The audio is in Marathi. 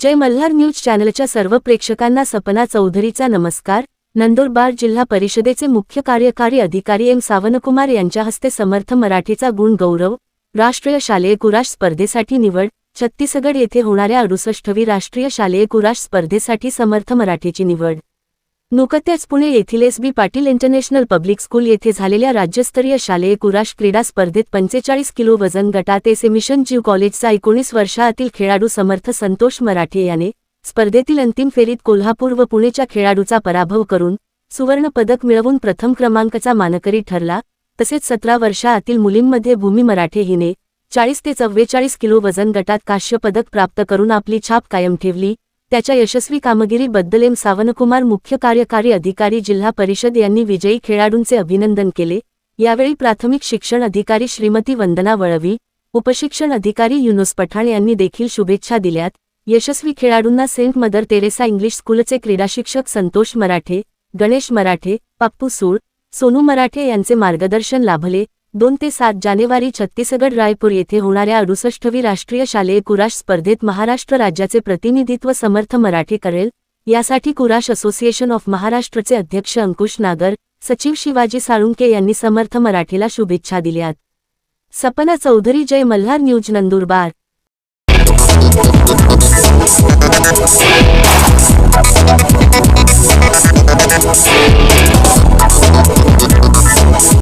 जय मल्हार न्यूज चॅनलच्या सर्व प्रेक्षकांना सपना चौधरीचा नमस्कार. नंदुरबार जिल्हा परिषदेचे मुख्य कार्यकारी अधिकारी एम सावनकुमार यांच्या हस्ते समर्थ मराठीचा गुण गौरव राष्ट्रीय शालेय कुराश स्पर्धेसाठी निवड छत्तीसगड येथे होणाऱ्या अडुसष्टवी राष्ट्रीय शालेय कुराश स्पर्धेसाठी समर्थ मराठीची निवड. नुकत्याच पुणे येथील S B Patil international public school येथे झालेल्या राज्यस्तरीय शालेय कुराश क्रीडा स्पर्धेत पंचेचाळीस किलो वजन गटात एसे मिशन जीव कॉलेजचा एकोणीस वर्षातील खेळाडू समर्थ संतोष मराठे याने स्पर्धेतील अंतिम फेरीत कोल्हापूर व पुणेच्या खेळाडूचा पराभव करून सुवर्ण पदक मिळवून प्रथम क्रमांकाचा मानकरी ठरला. तसेच सतरा वर्षातील मुलींमध्ये भूमी मराठे हिने चाळीस ते चव्वेचाळीस किलो वजन गटात काश्य पदक प्राप्त करून आपली छाप कायम ठेवली. त्याच्या यशस्वी कामगिरीबद्दल एम. सावनकुमार मुख्य कार्यकारी अधिकारी जिल्हा परिषद यांनी विजयी खेळाडूंचे अभिनंदन केले. यावेळी प्राथमिक शिक्षण अधिकारी श्रीमती वंदना वळवी उपशिक्षण अधिकारी युनुस पठाण यांनी देखील शुभेच्छा दिल्यात. यशस्वी खेळाडूंना सेंट मदर तेरेसा इंग्लिश स्कूलचे क्रीडाशिक्षक संतोष मराठे गणेश मराठे पप्पू सूळ सोनू मराठे यांचे मार्गदर्शन लाभले. दोन ते सात जानेवारी छत्तीसगड रायपूर येथे होणाऱ्या अडुसष्टवी राष्ट्रीय शालेय कुराश स्पर्धेत महाराष्ट्र राज्याचे प्रतिनिधित्व समर्थ मराठी करेल. यासाठी कुराश असोसिएशन ऑफ महाराष्ट्रचे अध्यक्ष अंकुश नागर सचिव शिवाजी साळुंके यांनी समर्थ मराठीला शुभेच्छा दिल्यात. सपना चौधरी जय मल्हार न्यूज नंदुरबार.